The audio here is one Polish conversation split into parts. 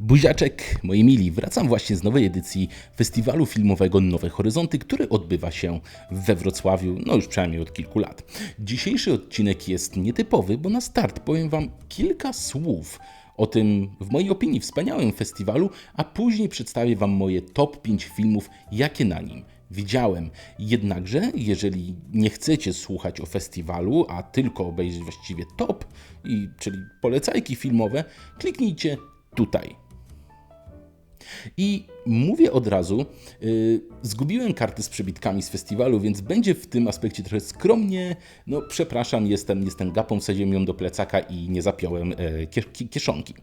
Buziaczek, moi mili, wracam właśnie z nowej edycji festiwalu filmowego Nowe Horyzonty, który odbywa się we Wrocławiu, no już przynajmniej od kilku lat. Dzisiejszy odcinek jest nietypowy, bo na start powiem Wam kilka słów o tym, w mojej opinii, wspaniałym festiwalu, a później przedstawię Wam moje top 5 filmów, jakie na nim widziałem. Jednakże, jeżeli nie chcecie słuchać o festiwalu, a tylko obejrzeć właściwie top, i, czyli polecajki filmowe, kliknijcie tutaj. I mówię od razu, yy, zgubiłem karty z przebitkami z festiwalu, więc będzie w tym aspekcie trochę skromnie. No, przepraszam, jestem, jestem gapą, wsadziłem ją do plecaka i nie zapiąłem e, kieszonki.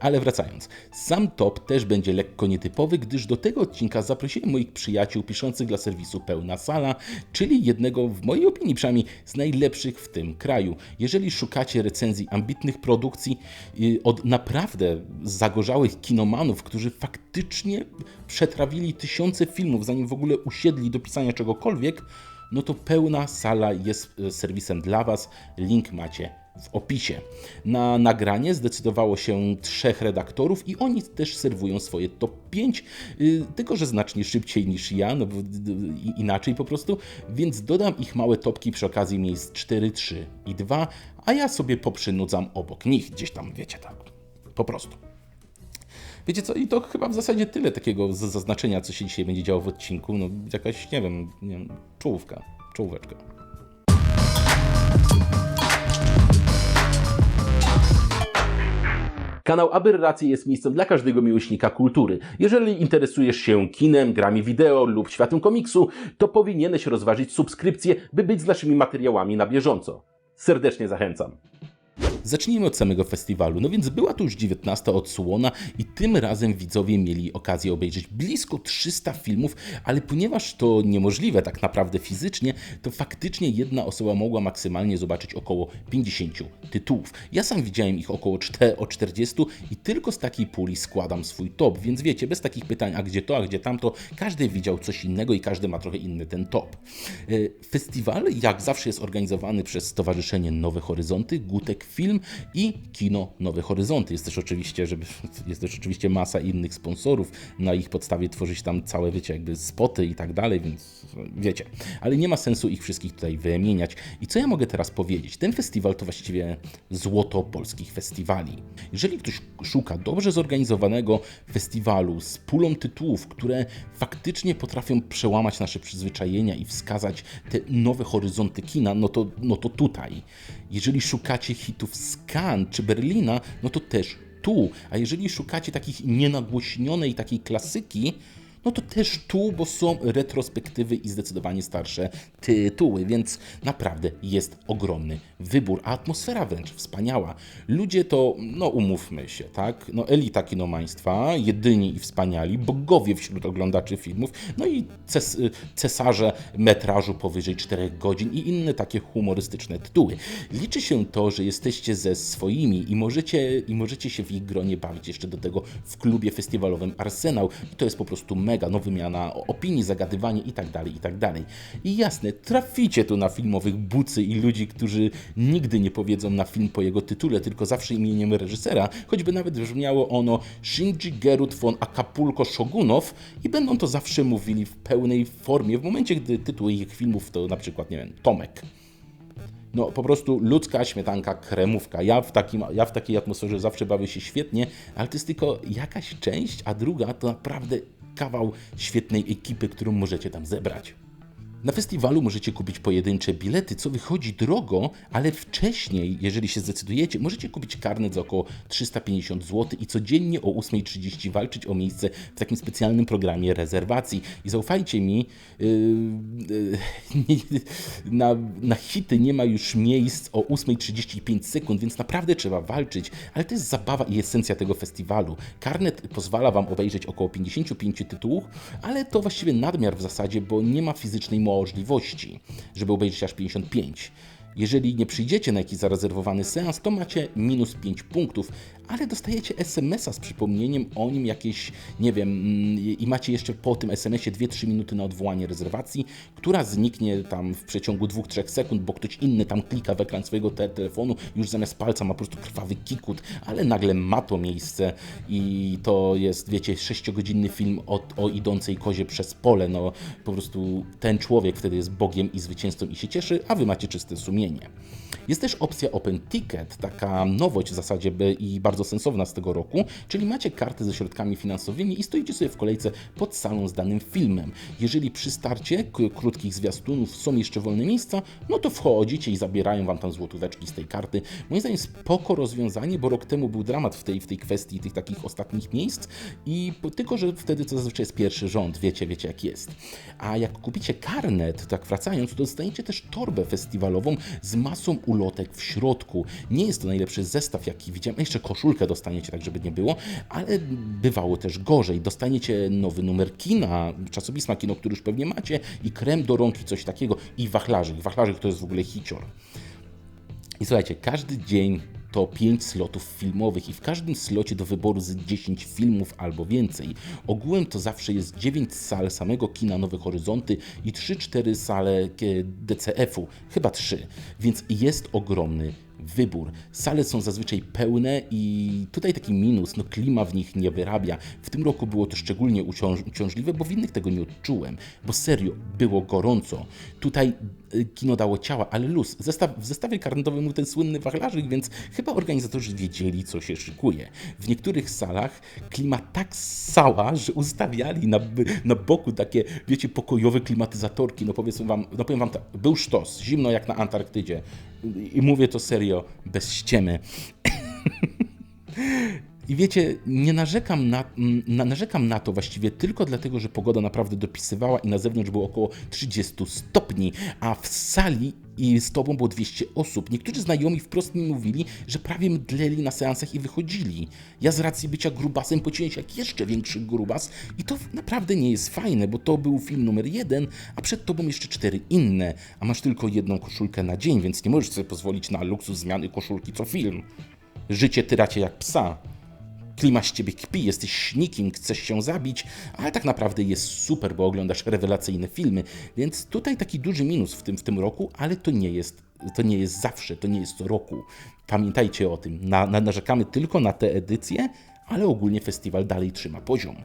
Ale wracając, sam top też będzie lekko nietypowy, gdyż do tego odcinka zaprosiłem moich przyjaciół piszących dla serwisu Pełna Sala, czyli jednego, w mojej opinii przynajmniej, z najlepszych w tym kraju. Jeżeli szukacie recenzji ambitnych produkcji yy, od naprawdę zagorzałych kinomanów, którzy faktycznie przetrawili tysiące filmów, zanim w ogóle usiedli do pisania czegokolwiek, no to pełna sala jest e, serwisem dla Was. Link macie w opisie. Na nagranie zdecydowało się trzech redaktorów i oni też serwują swoje top 5, y, tylko że znacznie szybciej niż ja, no bo inaczej po prostu, więc dodam ich małe topki przy okazji miejsc 4, 3 i 2, a ja sobie poprzynudzam obok nich, gdzieś tam, wiecie, tak, po prostu. Wiecie co, i to chyba w zasadzie tyle takiego zaznaczenia, co się dzisiaj będzie działo w odcinku. No, jakaś, nie wiem, nie wiem czołówka, czołóweczka. Kanał Aberracje jest miejscem dla każdego miłośnika kultury. Jeżeli interesujesz się kinem, grami wideo lub światem komiksu, to powinieneś rozważyć subskrypcję, by być z naszymi materiałami na bieżąco. Serdecznie zachęcam. Zacznijmy od samego festiwalu. No więc była to już 19 odsłona i tym razem widzowie mieli okazję obejrzeć blisko 300 filmów, ale ponieważ to niemożliwe tak naprawdę fizycznie, to faktycznie jedna osoba mogła maksymalnie zobaczyć około 50 tytułów. Ja sam widziałem ich około 4, o 40 i tylko z takiej puli składam swój top, więc wiecie, bez takich pytań, a gdzie to, a gdzie tamto, każdy widział coś innego i każdy ma trochę inny ten top. E, festiwal, jak zawsze, jest organizowany przez Stowarzyszenie Nowe Horyzonty, Gutek Film, Film i kino Nowe Horyzonty. Jest też oczywiście, żeby, jest też oczywiście masa innych sponsorów, na ich podstawie tworzyć tam całe, wiecie, jakby spoty i tak dalej, więc wiecie. Ale nie ma sensu ich wszystkich tutaj wymieniać. I co ja mogę teraz powiedzieć? Ten festiwal to właściwie złoto polskich festiwali. Jeżeli ktoś szuka dobrze zorganizowanego festiwalu z pulą tytułów, które faktycznie potrafią przełamać nasze przyzwyczajenia i wskazać te nowe horyzonty kina, no to, no to tutaj. Jeżeli szukacie hitów z Cannes czy Berlina, no to też tu. A jeżeli szukacie takich nienagłośnionej takiej klasyki, no to też tu, bo są retrospektywy i zdecydowanie starsze tytuły, więc naprawdę jest ogromny wybór, a atmosfera wręcz wspaniała. Ludzie to, no umówmy się, tak, no elita kinomaństwa, jedyni i wspaniali, bogowie wśród oglądaczy filmów, no i ces cesarze metrażu powyżej 4 godzin i inne takie humorystyczne tytuły. Liczy się to, że jesteście ze swoimi i możecie, i możecie się w ich gronie bawić jeszcze do tego w klubie festiwalowym Arsenał i to jest po prostu mega mega, no wymiana opinii, zagadywanie i tak dalej, i tak. I jasne, traficie tu na filmowych bucy i ludzi, którzy nigdy nie powiedzą na film po jego tytule, tylko zawsze imieniem reżysera, choćby nawet brzmiało ono Shinji Gerut von Acapulco Shogunow i będą to zawsze mówili w pełnej formie, w momencie, gdy tytuł ich filmów to na przykład, nie wiem, Tomek no po prostu ludzka śmietanka, kremówka. Ja w, takim, ja w takiej atmosferze zawsze bawię się świetnie, ale to jest tylko jakaś część, a druga to naprawdę kawał świetnej ekipy, którą możecie tam zebrać. Na festiwalu możecie kupić pojedyncze bilety, co wychodzi drogo, ale wcześniej, jeżeli się zdecydujecie, możecie kupić karnet za około 350 zł i codziennie o 8.30 walczyć o miejsce w takim specjalnym programie rezerwacji. I zaufajcie mi, yy, yy, na, na hity nie ma już miejsc o 8.35 sekund, więc naprawdę trzeba walczyć, ale to jest zabawa i esencja tego festiwalu. Karnet pozwala Wam obejrzeć około 55 tytułów, ale to właściwie nadmiar w zasadzie, bo nie ma fizycznej możliwości, żeby obejrzeć aż 55. Jeżeli nie przyjdziecie na jakiś zarezerwowany seans, to macie minus 5 punktów, ale dostajecie SMS-a z przypomnieniem o nim jakieś, nie wiem, mm, i macie jeszcze po tym SMS-ie 2-3 minuty na odwołanie rezerwacji, która zniknie tam w przeciągu 2-3 sekund, bo ktoś inny tam klika w ekran swojego te telefonu, już zamiast palca ma po prostu krwawy kikut, ale nagle ma to miejsce i to jest, wiecie, 6-godzinny film o, o idącej kozie przez pole. No po prostu ten człowiek wtedy jest Bogiem i zwycięzcą i się cieszy, a wy macie czyste sumienie. Jest też opcja Open Ticket, taka nowość w zasadzie i bardzo sensowna z tego roku, czyli macie kartę ze środkami finansowymi i stoicie sobie w kolejce pod salą z danym filmem. Jeżeli przy starcie krótkich zwiastunów są jeszcze wolne miejsca, no to wchodzicie i zabierają wam tam złotóweczki z tej karty. Moim zdaniem spoko rozwiązanie, bo rok temu był dramat w tej, w tej kwestii tych takich ostatnich miejsc i tylko, że wtedy to zazwyczaj jest pierwszy rząd, wiecie, wiecie jak jest. A jak kupicie karnet, tak wracając, to dostaniecie też torbę festiwalową z masą ulotek w środku. Nie jest to najlepszy zestaw, jaki widziałem. Jeszcze koszulkę dostaniecie, tak żeby nie było, ale bywało też gorzej. Dostaniecie nowy numer kina, czasopisma kino, który już pewnie macie, i krem do rąk i coś takiego, i wachlarzyk. Wachlarzyk to jest w ogóle hicior. I słuchajcie, każdy dzień to 5 slotów filmowych i w każdym slocie do wyboru z 10 filmów albo więcej. Ogółem to zawsze jest 9 sal samego kina Nowe Horyzonty i 3-4 sale e, DCF-u, chyba 3, więc jest ogromny wybór. Sale są zazwyczaj pełne i tutaj taki minus, no klima w nich nie wyrabia. W tym roku było to szczególnie uciąż uciążliwe, bo w innych tego nie odczułem, bo serio było gorąco. Tutaj y, kino dało ciała, ale luz. Zestaw, w zestawie karnetowym był ten słynny wachlarzyk, więc chyba organizatorzy wiedzieli, co się szykuje. W niektórych salach klima tak sała, że ustawiali na, na boku takie, wiecie, pokojowe klimatyzatorki. No powiedzmy wam, no powiem wam tak, był sztos, zimno jak na Antarktydzie. I mówię to serio, bez ściemy. I wiecie, nie narzekam na, na, narzekam na to właściwie tylko dlatego, że pogoda naprawdę dopisywała i na zewnątrz było około 30 stopni, a w sali i z tobą było 200 osób. Niektórzy znajomi wprost mi mówili, że prawie mdleli na seansach i wychodzili. Ja z racji bycia grubasem poczułem się jak jeszcze większy grubas i to naprawdę nie jest fajne, bo to był film numer jeden, a przed tobą jeszcze cztery inne, a masz tylko jedną koszulkę na dzień, więc nie możesz sobie pozwolić na luksus zmiany koszulki co film. Życie tyracie jak psa klima z ciebie kpi, jesteś śnikiem, chcesz się zabić, ale tak naprawdę jest super, bo oglądasz rewelacyjne filmy, więc tutaj taki duży minus w tym, w tym roku, ale to nie jest to nie jest zawsze, to nie jest co roku. Pamiętajcie o tym. Na, na, narzekamy tylko na tę edycję, ale ogólnie festiwal dalej trzyma poziom.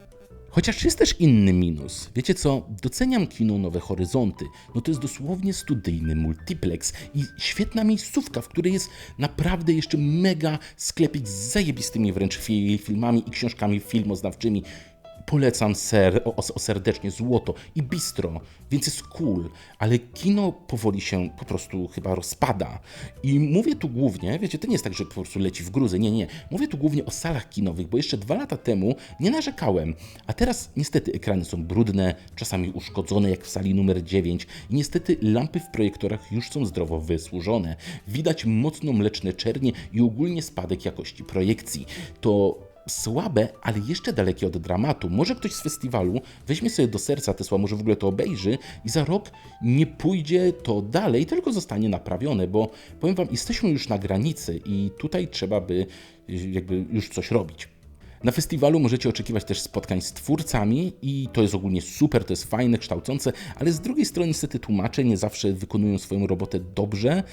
Chociaż jest też inny minus. Wiecie co? Doceniam kino Nowe Horyzonty. No to jest dosłownie studyjny multiplex i świetna miejscówka, w której jest naprawdę jeszcze mega sklepik z zajebistymi wręcz filmami i książkami filmoznawczymi polecam ser, o, o, serdecznie Złoto i Bistro, więc jest cool, ale kino powoli się po prostu chyba rozpada. I mówię tu głównie, wiecie, to nie jest tak, że po prostu leci w gruzę, nie, nie. Mówię tu głównie o salach kinowych, bo jeszcze dwa lata temu nie narzekałem, a teraz niestety ekrany są brudne, czasami uszkodzone, jak w sali numer 9 i niestety lampy w projektorach już są zdrowo wysłużone. Widać mocno mleczne czernie i ogólnie spadek jakości projekcji. To słabe, ale jeszcze dalekie od dramatu. Może ktoś z festiwalu weźmie sobie do serca te słowa, może w ogóle to obejrzy i za rok nie pójdzie to dalej, tylko zostanie naprawione, bo powiem Wam, jesteśmy już na granicy i tutaj trzeba by jakby już coś robić. Na festiwalu możecie oczekiwać też spotkań z twórcami i to jest ogólnie super, to jest fajne, kształcące, ale z drugiej strony niestety tłumacze nie zawsze wykonują swoją robotę dobrze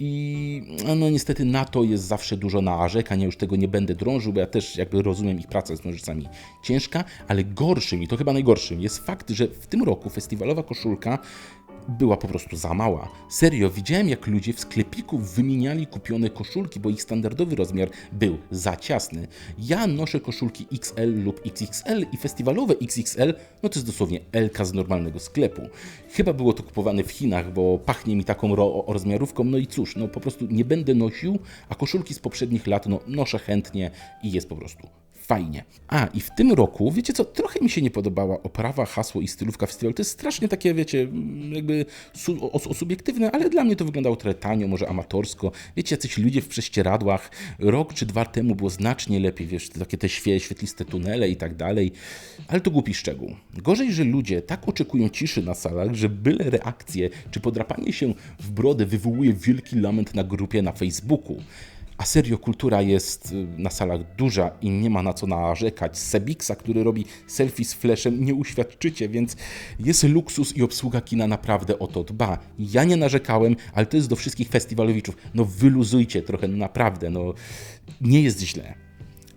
i no niestety na to jest zawsze dużo narzekań, ja już tego nie będę drążył, bo ja też jakby rozumiem ich pracę z nożycami ciężka, ale gorszym i to chyba najgorszym jest fakt, że w tym roku festiwalowa koszulka była po prostu za mała. Serio, widziałem jak ludzie w sklepiku wymieniali kupione koszulki, bo ich standardowy rozmiar był za ciasny. Ja noszę koszulki XL lub XXL i festiwalowe XXL, no to jest dosłownie LK z normalnego sklepu. Chyba było to kupowane w Chinach, bo pachnie mi taką ro rozmiarówką, no i cóż, no po prostu nie będę nosił, a koszulki z poprzednich lat no noszę chętnie i jest po prostu fajnie. A i w tym roku, wiecie co, trochę mi się nie podobała oprawa, hasło i stylówka festiwalu. To jest strasznie takie, wiecie, jakby su o, subiektywne, ale dla mnie to wyglądało trochę tanio, może amatorsko. Wiecie, jacyś ludzie w prześcieradłach. Rok czy dwa temu było znacznie lepiej, wiesz, takie te świe, świetliste tunele i tak dalej. Ale to głupi szczegół. Gorzej, że ludzie tak oczekują ciszy na salach, że byle reakcje czy podrapanie się w brodę wywołuje wielki lament na grupie na Facebooku. A serio, kultura jest y, na salach duża i nie ma na co narzekać. Sebixa, który robi selfie z flashem, nie uświadczycie, więc jest luksus i obsługa kina naprawdę o to dba. Ja nie narzekałem, ale to jest do wszystkich festiwalowiczów. No wyluzujcie trochę, no naprawdę, no nie jest źle.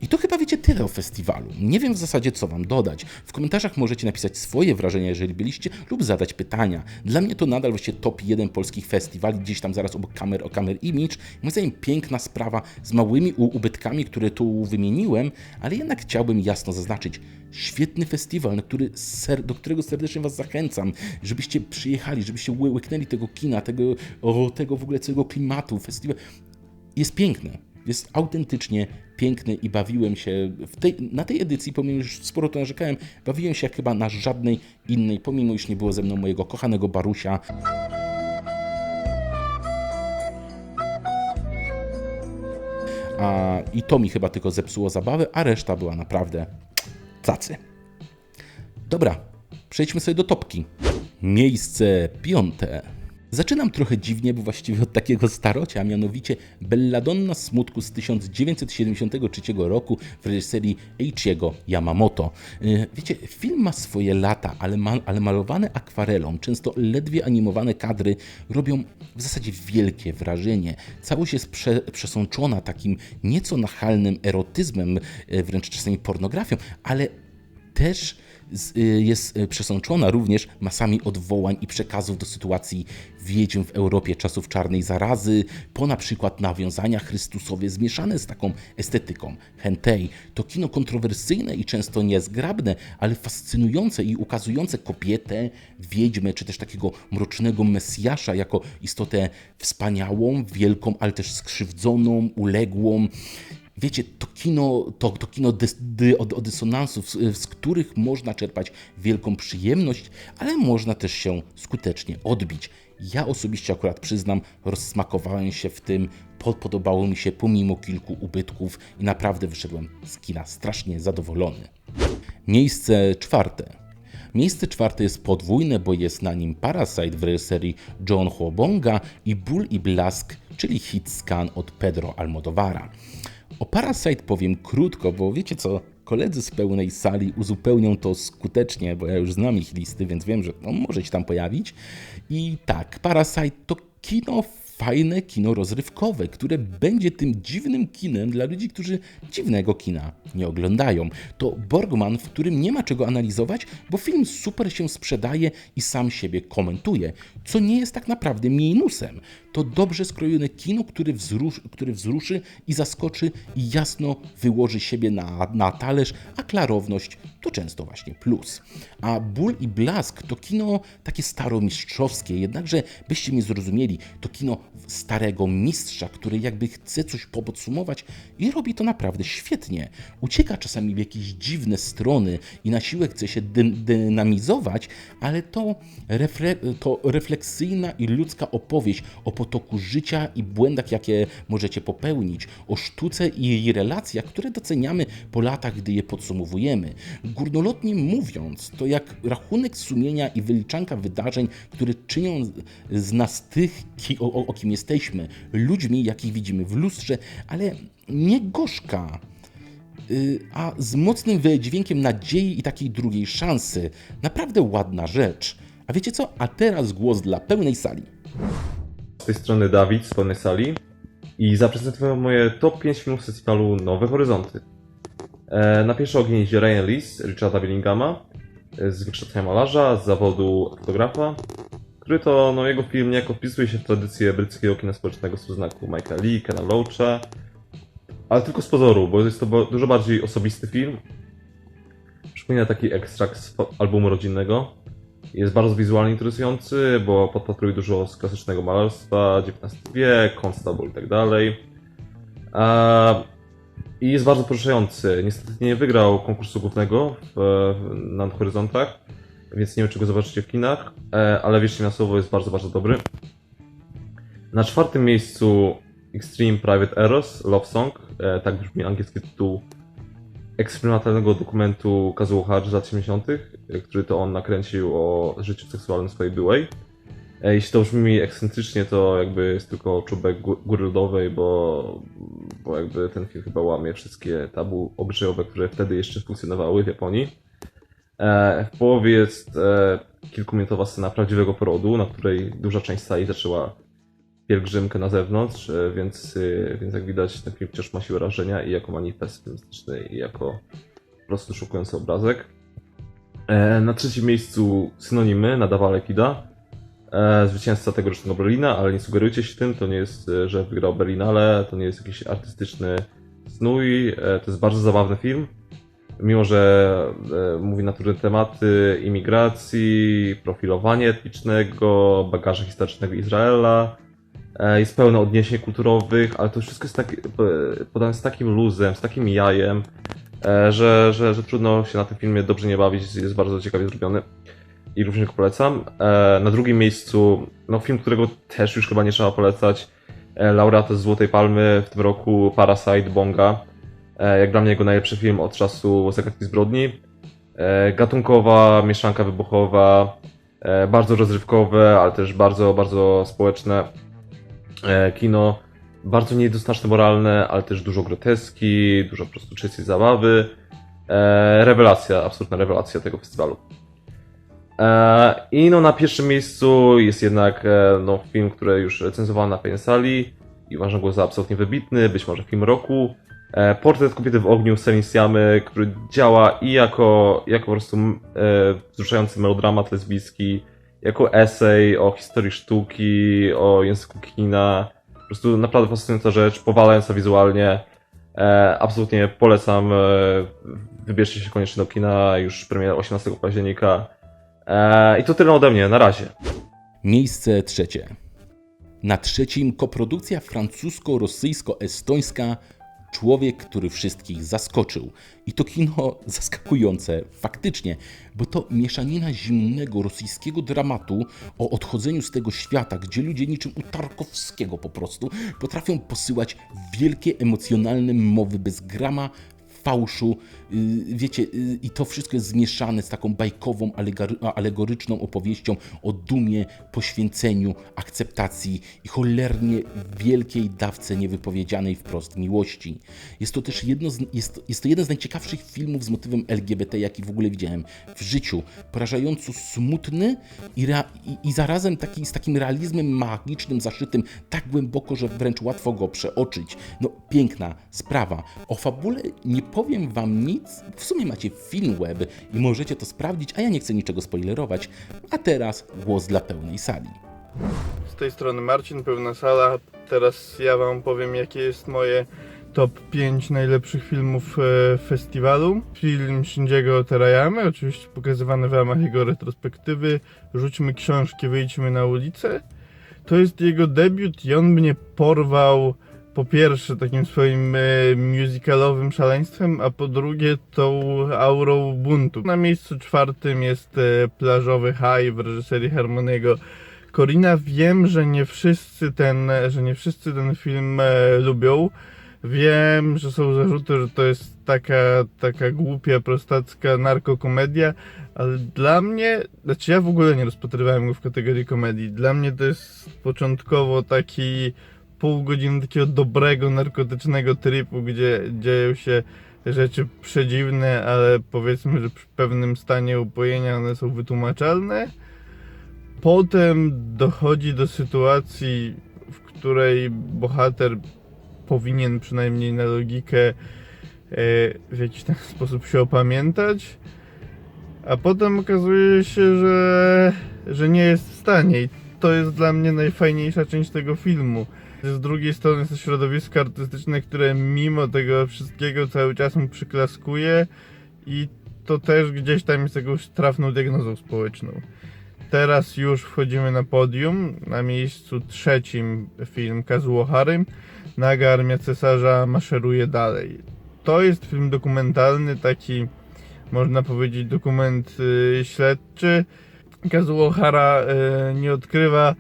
I to chyba wiecie tyle o festiwalu. Nie wiem w zasadzie, co wam dodać. W komentarzach możecie napisać swoje wrażenia, jeżeli byliście, lub zadać pytania. Dla mnie to nadal właśnie top 1 polskich festiwali, gdzieś tam zaraz obok kamer o kamer image. Moim zdaniem piękna sprawa z małymi ubytkami, które tu wymieniłem, ale jednak chciałbym jasno zaznaczyć. Świetny festiwal, który ser, do którego serdecznie Was zachęcam, żebyście przyjechali, żebyście łyknęli tego kina, tego, o, tego w ogóle całego klimatu. Festiwal jest piękny jest autentycznie piękny i bawiłem się tej, na tej edycji, pomimo że sporo to narzekałem, bawiłem się chyba na żadnej innej, pomimo iż nie było ze mną mojego kochanego Barusia. A, I to mi chyba tylko zepsuło zabawę, a reszta była naprawdę cacy. Dobra, przejdźmy sobie do topki. Miejsce piąte. Zaczynam trochę dziwnie, bo właściwie od takiego starocia, a mianowicie Belladonna Smutku z 1973 roku w reżyserii Eiichiego Yamamoto. Y, wiecie, film ma swoje lata, ale, ma, ale malowane akwarelą, często ledwie animowane kadry robią w zasadzie wielkie wrażenie. Całość jest prze, przesączona takim nieco nachalnym erotyzmem, y, wręcz czasami pornografią, ale też jest y, przesączona również masami odwołań i przekazów do sytuacji wiedźm w Europie czasów czarnej zarazy, po na przykład nawiązania chrystusowie zmieszane z taką estetyką. Hentei to kino kontrowersyjne i często niezgrabne, ale fascynujące i ukazujące kobietę, wiedźmę, czy też takiego mrocznego mesjasza jako istotę wspaniałą, wielką, ale też skrzywdzoną, uległą wiecie, to kino, to, to kino dy, dy, o dysonansów, z, z, których można czerpać wielką przyjemność, ale można też się skutecznie odbić. Ja osobiście akurat przyznam, rozsmakowałem się w tym, podobało mi się pomimo kilku ubytków i naprawdę wyszedłem z kina strasznie zadowolony. Miejsce czwarte. Miejsce czwarte jest podwójne, bo jest na nim Parasite w reżyserii John Huobonga i Ból i Blask, czyli hit scan od Pedro Almodovara. O Parasite powiem krótko, bo wiecie co, koledzy z pełnej sali uzupełnią to skutecznie, bo ja już znam ich listy, więc wiem, że on może się tam pojawić. I tak, Parasite to kino fajne kino rozrywkowe, które będzie tym dziwnym kinem dla ludzi, którzy dziwnego kina nie oglądają. To Borgman, w którym nie ma czego analizować, bo film super się sprzedaje i sam siebie komentuje, co nie jest tak naprawdę minusem. To dobrze skrojone kino, które, wzrusz, które wzruszy i zaskoczy i jasno wyłoży siebie na, na talerz, a klarowność to często właśnie plus. A Ból i Blask to kino takie staromistrzowskie, jednakże byście mnie zrozumieli, to kino starego mistrza, który jakby chce coś podsumować i robi to naprawdę świetnie. Ucieka czasami w jakieś dziwne strony i na siłę chce się dy dynamizować, ale to, refle to refleksyjna i ludzka opowieść o potoku życia i błędach, jakie możecie popełnić, o sztuce i jej relacjach, które doceniamy po latach, gdy je podsumowujemy. Górnolotnie mówiąc, to jak rachunek sumienia i wyliczanka wydarzeń, które czynią z nas tych, o, o, o kim jesteśmy, ludźmi, jakich widzimy w lustrze, ale nie gorzka, y, a z mocnym wydźwiękiem nadziei i takiej drugiej szansy. Naprawdę ładna rzecz. A wiecie co? A teraz głos dla pełnej sali. Z tej strony Dawid z pełnej sali i zaprezentuję moje top 5 filmów z festiwalu Nowe Horyzonty. E, na pierwszy ogień idzie Ryan Lee Richarda Billingama e, z wykształcenia malarza, z zawodu fotografa, który to no, jego film niejako wpisuje się w tradycję brytyjskiego kina społecznego z znaku Michaela Lee, Kena Loacha, ale tylko z pozoru, bo jest to dużo bardziej osobisty film. Przypomina taki ekstrakt z albumu rodzinnego. Jest bardzo wizualnie interesujący, bo podpatruje dużo z klasycznego malarstwa, XIX wiek, Constable i tak dalej. I jest bardzo poruszający. Niestety nie wygrał konkursu głównego w, na horyzontach, więc nie wiem, czy go zobaczycie w kinach, e, ale wierzcie na słowo, jest bardzo, bardzo dobry. Na czwartym miejscu Extreme Private Eros, Love Song, e, tak brzmi angielski tytuł eksperymentalnego dokumentu Kazuo Hadж z lat 70., e, który to on nakręcił o życiu seksualnym swojej byłej. Jeśli to brzmi ekscentrycznie, to jakby jest tylko czubek góry lodowej, bo bo jakby ten film chyba łamie wszystkie tabu obyczajowe, które wtedy jeszcze funkcjonowały w Japonii. E, w połowie jest e, kilkuminutowa scena prawdziwego porodu, na której duża część sali zaczęła pielgrzymkę na zewnątrz, e, więc, e, więc jak widać ten film wciąż ma siłę rażenia i jako manifest i jako po prostu szokujący obrazek. E, na trzecim miejscu synonimy Nadawa Lekida, e, zwycięzca tegorocznego Berlina, ale nie sugerujcie się tym, to nie jest, e, że wygrał Berlinale, to nie jest jakiś artystyczny snój, e, to jest bardzo zabawny film. Mimo, że e, mówi na trudne tematy imigracji, profilowania etnicznego, bagażu historycznego Izraela, e, jest pełno odniesień kulturowych, ale to wszystko jest tak, e, podane z takim luzem, z takim jajem, że, że, że trudno się na tym filmie dobrze nie bawić, jest bardzo ciekawie zrobiony i również go polecam. Na drugim miejscu, no film, którego też już chyba nie trzeba polecać, laureat Złotej Palmy w tym roku Parasite Bonga. E, Jak dla mnie jego najlepszy film od czasu Zagadki Zbrodni. E, Gatunkowa, mieszanka wybuchowa, e, bardzo rozrywkowe, ale też bardzo, bardzo społeczne kino. Bardzo niejednoznaczne moralne, ale też dużo groteski, dużo po prostu czystej zabawy. Rewelacja, absolutna rewelacja tego festiwalu. I no na pierwszym miejscu jest jednak no, film, który już recenzowałem na sali i uważam go za absolutnie wybitny, być może film roku. E, Portret kobiety w ogniu Selin Siamy, który działa i jako, jako po prostu e, wzruszający melodramat lesbijski, jako esej o historii sztuki, o języku kina. Po prostu naprawdę fascynująca rzecz, powalająca wizualnie. E, absolutnie polecam. E, wybierzcie się koniecznie do kina, już premiera 18 października. E, I to tyle ode mnie, na razie. Miejsce trzecie. Na trzecim koprodukcja francusko-rosyjsko-estońska Człowiek, który wszystkich zaskoczył. I to kino zaskakujące, faktycznie, bo to mieszanina zimnego rosyjskiego dramatu o odchodzeniu z tego świata, gdzie ludzie niczym u Tarkowskiego po prostu potrafią posyłać wielkie emocjonalne mowy bez grama fałszu, wiecie, yy, i to wszystko jest zmieszane z taką bajkową, alegoryczną opowieścią o dumie, poświęceniu, akceptacji i cholernie wielkiej dawce niewypowiedzianej wprost miłości. Jest to też jedno z, jest, jest to jeden z najciekawszych filmów z motywem LGBT, jaki w ogóle widziałem w życiu. Porażająco smutny i, rea- i, i zarazem taki, z takim realizmem magicznym zaszytym tak głęboko, że wręcz łatwo go przeoczyć. No, piękna sprawa. O fabule nie powiem wam nic, w sumie macie film web i możecie to sprawdzić, a ja nie chcę niczego spoilerować. A teraz głos dla pełnej sali. Z tej strony Marcin, pełna sala. Teraz ja wam powiem, jakie jest moje top 5 najlepszych filmów e, festiwalu. Film Shinjiego Terayamy, oczywiście pokazywany w ramach jego retrospektywy. Rzućmy książki, wyjdźmy na ulicę. To jest jego debiut i on mnie porwał po pierwsze takim swoim e, musicalowym szaleństwem, a po drugie tą aurą buntu. Na miejscu czwartym jest e, Plażowy High w reżyserii Harmoniego Corina, wiem, że nie wszyscy ten, że nie wszyscy ten film e, lubią. Wiem, że są zarzuty, że to jest taka, taka głupia, prostacka narkokomedia, ale dla mnie, znaczy ja w ogóle nie rozpatrywałem go w kategorii komedii. Dla mnie to jest początkowo taki pół godziny takiego dobrego narkotycznego tripu, gdzie dzieją się rzeczy przedziwne, ale powiedzmy, że przy pewnym stanie upojenia one są wytłumaczalne. Potem dochodzi do sytuacji, w której bohater powinien przynajmniej na logikę e, w jakiś tam sposób się opamiętać, a potem okazuje się, że, że nie jest w stanie. I to jest dla mnie najfajniejsza część tego filmu. Z drugiej strony jest to środowisko artystyczne, które mimo tego wszystkiego cały czas mu przyklaskuje i to też gdzieś tam jest jakąś trafną diagnozą społeczną. Teraz już wchodzimy na podium. Na miejscu trzecim film Kazuo Harym. Naga Armia Cesarza maszeruje dalej. To jest film dokumentalny, taki można powiedzieć dokument y, śledczy. Kazuo Hara y, nie odkrywa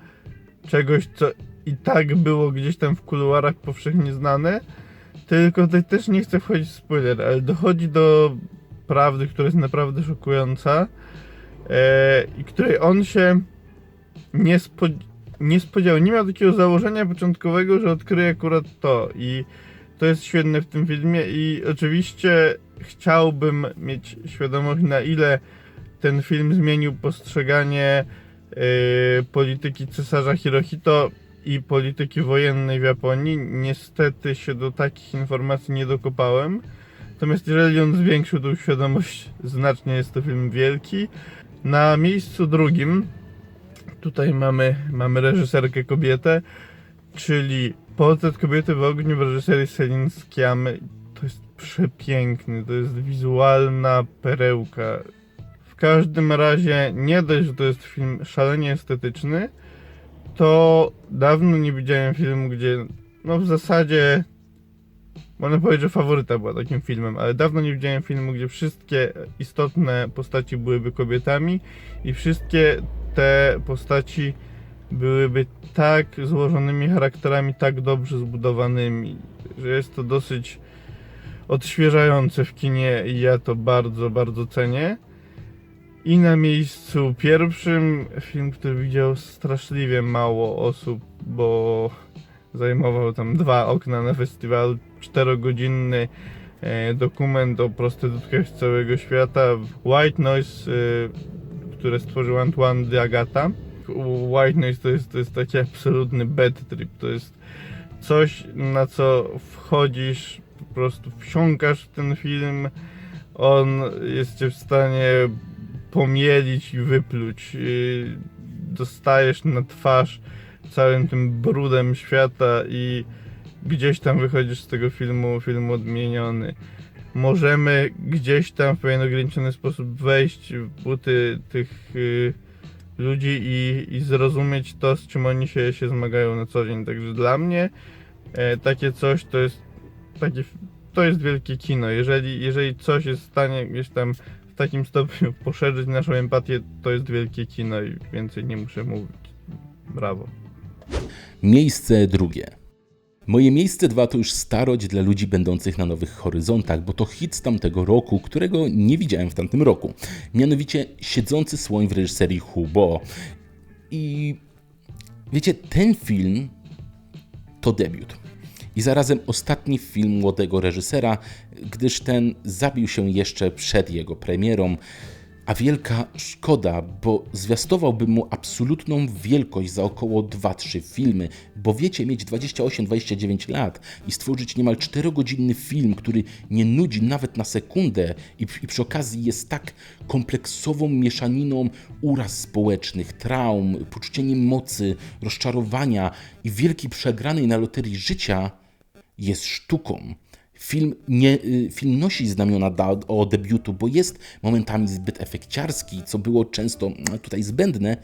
czegoś, co i tak było gdzieś tam w kuluarach powszechnie znane. Tylko tutaj też nie chcę wchodzić w spoiler, ale dochodzi do prawdy, która jest naprawdę szokująca e, i której on się nie, spo, nie spodziewał. Nie miał takiego założenia początkowego, że odkryje akurat to. I to jest świetne w tym filmie i oczywiście chciałbym mieć świadomość na ile ten film zmienił postrzeganie yy, polityki cesarza Hirohito i polityki wojennej w Japonii. Niestety się do takich informacji nie dokopałem. Natomiast jeżeli on zwiększył tą świadomość, znacznie jest to film wielki. Na miejscu drugim tutaj mamy, mamy reżyserkę kobietę, czyli Portret kobiety w ogniu w reżyserii Celine Sciammy. To jest przepiękny, to jest wizualna perełka. W każdym razie, nie dość, że to jest film szalenie estetyczny, to dawno nie widziałem filmu, gdzie no w zasadzie można powiedzieć, że faworyta była takim filmem, ale dawno nie widziałem filmu, gdzie wszystkie istotne postaci byłyby kobietami i wszystkie te postaci byłyby tak złożonymi charakterami, tak dobrze zbudowanymi, że jest to dosyć odświeżające w kinie i ja to bardzo, bardzo cenię. I na miejscu pierwszym film, który widział straszliwie mało osób, bo zajmował tam dwa okna na festiwalu, czterogodzinny e, dokument o prostytutkach z całego świata, White Noise, e, które stworzył Antoine de Agata. White Noise to jest, to jest taki absolutny bad trip, to jest coś na co wchodzisz, po prostu wsiąkasz w ten film, on jest w stanie pomielić i wypluć. Yy, Dostajesz na twarz całym tym brudem świata i gdzieś tam wychodzisz z tego filmu, filmu odmieniony. Możemy gdzieś tam w pewien ograniczony sposób wejść w buty tych yy, ludzi i, i zrozumieć to, z czym oni się, się zmagają na co dzień. Także dla mnie e, takie coś to jest takie, to jest wielkie kino. Jeżeli, jeżeli coś jest w stanie gdzieś tam takim stopniu poszerzyć naszą empatię, to jest wielkie kino i więcej nie muszę mówić. Brawo. Miejsce drugie. Moje miejsce dwa to już starość dla ludzi będących na nowych horyzontach, bo to hit z tamtego roku, którego nie widziałem w tamtym roku. Mianowicie Siedzący słoń w reżyserii Hubo. I wiecie, ten film to debiut. I zarazem ostatni film młodego reżysera, gdyż ten zabił się jeszcze przed jego premierą. A wielka szkoda, bo zwiastowałbym mu absolutną wielkość za około 2-3 filmy, bo wiecie, mieć 28-29 lat i stworzyć niemal 4-godzinny film, który nie nudzi nawet na sekundę i, i przy okazji jest tak kompleksową mieszaniną uraz społecznych, traum, poczuciem mocy, rozczarowania i wielkiej przegranej na loterii życia, jest sztuką. Film, nie, y, film nosi znamiona o debiutu, bo jest momentami zbyt efekciarski, co było często mm, tutaj zbędne,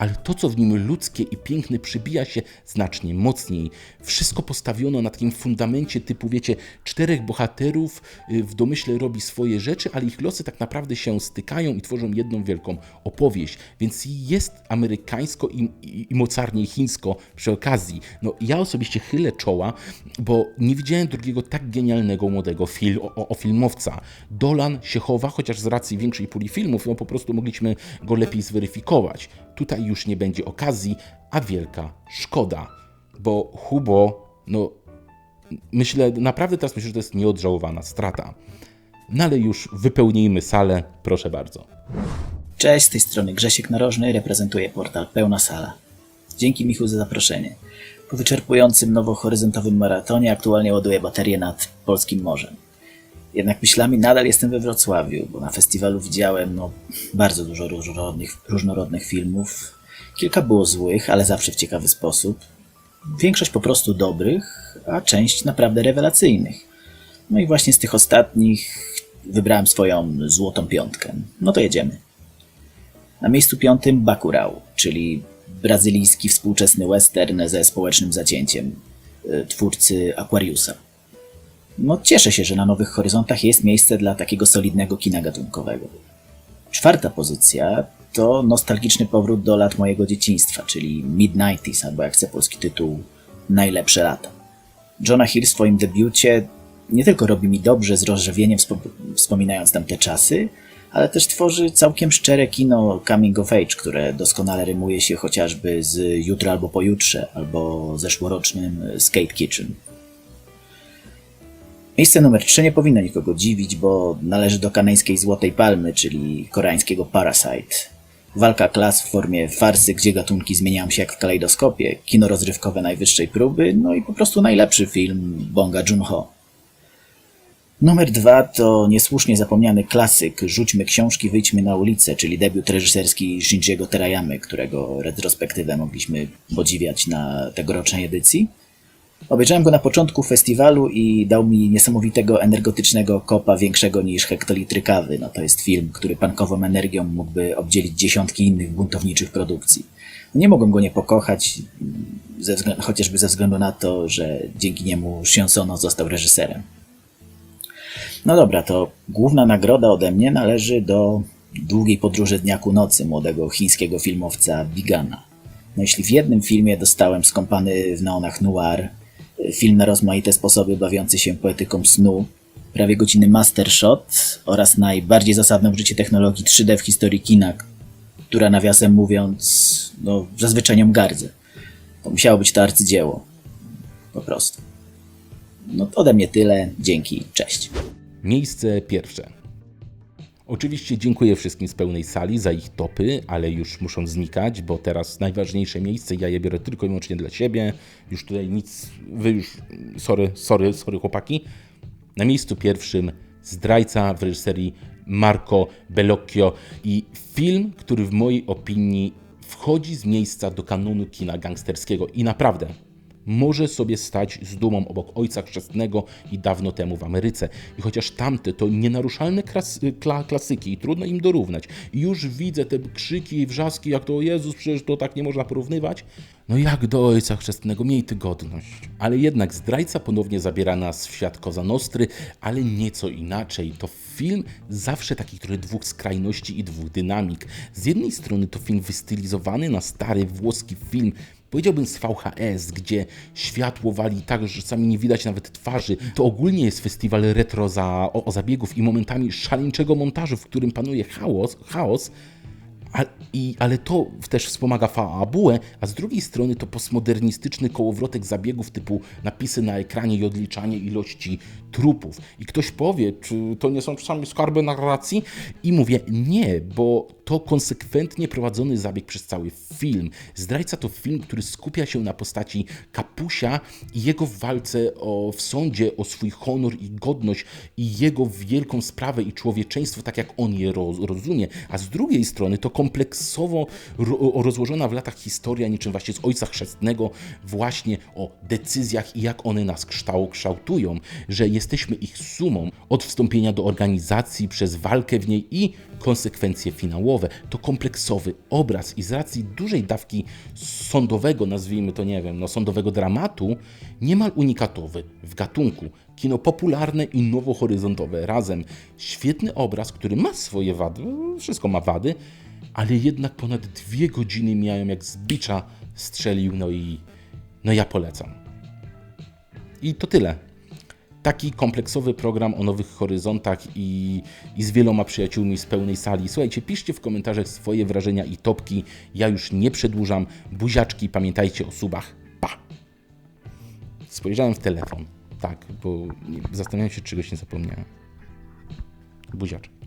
ale to, co w nim ludzkie i piękne, przybija się znacznie mocniej. Wszystko postawiono na takim fundamencie typu, wiecie, czterech bohaterów y, w domyśle robi swoje rzeczy, ale ich losy tak naprawdę się stykają i tworzą jedną wielką opowieść. Więc jest amerykańsko i, i, i mocarnie chińsko przy okazji. No, ja osobiście chylę czoła, bo nie widziałem drugiego tak genialnego młodego fil, o, o filmowca. Dolan się chowa, chociaż z racji większej puli filmów, no po prostu mogliśmy go lepiej zweryfikować. Tutaj już nie będzie okazji, a wielka szkoda, bo Hubo, no myślę, naprawdę teraz myślę, że to jest nieodżałowana strata. No ale już wypełnijmy salę, proszę bardzo. Cześć, z tej strony Grzesiek Narożny, reprezentuję portal Pełna Sala. Dzięki Michu za zaproszenie. Po wyczerpującym nowohoryzontowym maratonie aktualnie ładuję baterię nad Polskim Morzem. Jednak myślami nadal jestem we Wrocławiu, bo na festiwalu widziałem no, bardzo dużo różnorodnych, różnorodnych filmów. Kilka było złych, ale zawsze w ciekawy sposób. Większość po prostu dobrych, a część naprawdę rewelacyjnych. No i właśnie z tych ostatnich wybrałem swoją złotą piątkę. No to jedziemy. Na miejscu piątym Bacurau, czyli brazylijski współczesny western ze społecznym zacięciem y, twórcy Aquariusa. No, cieszę się, że na Nowych Horyzontach jest miejsce dla takiego solidnego kina gatunkowego. Czwarta pozycja to nostalgiczny powrót do lat mojego dzieciństwa, czyli Mid-90s, albo jak chce polski tytuł Najlepsze lata. Johna Hill w swoim debiucie nie tylko robi mi dobrze z rozrzewieniem wspom- wspominając tamte czasy, ale też tworzy całkiem szczere kino coming of age, które doskonale rymuje się chociażby z Jutro albo Pojutrze, albo zeszłorocznym Skate Kitchen. Miejsce numer 3 nie powinno nikogo dziwić, bo należy do kanańskiej Złotej Palmy, czyli koreańskiego Parasite. Walka klas w formie farsy, gdzie gatunki zmieniają się jak w kalejdoskopie, kino rozrywkowe najwyższej próby, no i po prostu najlepszy film Bonga Joon-ho. Numer dwa to niesłusznie zapomniany klasyk Rzućmy książki, wyjdźmy na ulicę, czyli debiut reżyserski Shinjiego Terayamy, którego retrospektywę mogliśmy podziwiać na tegorocznej edycji. Obejrzałem go na początku festiwalu i dał mi niesamowitego energetycznego kopa większego niż hektolitry kawy. No to jest film, który pankową energią mógłby obdzielić dziesiątki innych buntowniczych produkcji. Nie mogłem go nie pokochać, ze względu, chociażby ze względu na to, że dzięki niemu Shionsono został reżyserem. No dobra, to główna nagroda ode mnie należy do długiej podróży dnia ku nocy młodego chińskiego filmowca Bigana. No jeśli w jednym filmie dostałem skąpany w neonach noir, film na rozmaite sposoby bawiący się poetyką snu, prawie godziny master shot oraz najbardziej zasadną w życiu technologii 3D w historii kina, która nawiasem mówiąc, no zazwyczaj nią gardzę. To musiało być to arcydzieło. Po prostu. No ode mnie tyle. Dzięki. Cześć. Miejsce pierwsze. Oczywiście dziękuję wszystkim z pełnej sali za ich topy, ale już muszą znikać, bo teraz najważniejsze miejsce ja je biorę tylko i wyłącznie dla siebie. Już tutaj nic, wy już, sorry, sorry, sorry chłopaki. Na miejscu pierwszym Zdrajca w reżyserii Marco Bellocchio i film, który w mojej opinii wchodzi z miejsca do kanonu kina gangsterskiego i naprawdę może sobie stać z dumą obok Ojca Chrzestnego i dawno temu w Ameryce. I chociaż tamte to nienaruszalne klas, kla, klasyki i trudno im dorównać, i już widzę te krzyki i wrzaski, jak to o Jezus, przecież to tak nie można porównywać. No jak do Ojca Chrzestnego, miej ty godność. Ale jednak zdrajca ponownie zabiera nas w świat Koza Nostry, ale nieco inaczej. To film zawsze takich trochę dwóch skrajności i dwóch dynamik. Z jednej strony to film wystylizowany na stary włoski film, powiedziałbym z VHS, gdzie światło wali tak, że czasami nie widać nawet twarzy. To ogólnie jest festiwal retro za, o, o zabiegów i momentami szaleńczego montażu, w którym panuje chaos, chaos a, i, ale to też wspomaga fabułę, a z drugiej strony to postmodernistyczny kołowrotek zabiegów typu napisy na ekranie i odliczanie ilości trupów. I ktoś powie, czy to nie są czasami skarby narracji? I mówię, nie, bo to konsekwentnie prowadzony zabieg przez cały film. Zdrajca to film, który skupia się na postaci Kapusia i jego walce o, w sądzie o swój honor i godność i jego wielką sprawę i człowieczeństwo, tak jak on je roz, rozumie. A z drugiej strony to kompleksowo ro, rozłożona w latach historia, niczym właśnie z Ojca Chrzestnego, właśnie o decyzjach i jak one nas kształ, kształtują, że jesteśmy ich sumą od wstąpienia do organizacji przez walkę w niej i konsekwencje finałowe. To kompleksowy obraz i z racji dużej dawki sądowego, nazwijmy to, nie wiem, no, sądowego dramatu, niemal unikatowy w gatunku. Kino popularne i nowohoryzontowe razem. Świetny obraz, który ma swoje wady, wszystko ma wady, ale jednak ponad dwie godziny miałem jak z bicza strzelił, no i no ja polecam. I to tyle. Taki kompleksowy program o nowych horyzontach i, i z wieloma przyjaciółmi z pełnej sali. Słuchajcie, piszcie w komentarzach swoje wrażenia i topki. Ja już nie przedłużam. Buziaczki, pamiętajcie o subach. Pa! Spojrzałem w telefon. Tak, bo zastanawiam się, czegoś nie zapomniałem. Buziaczek.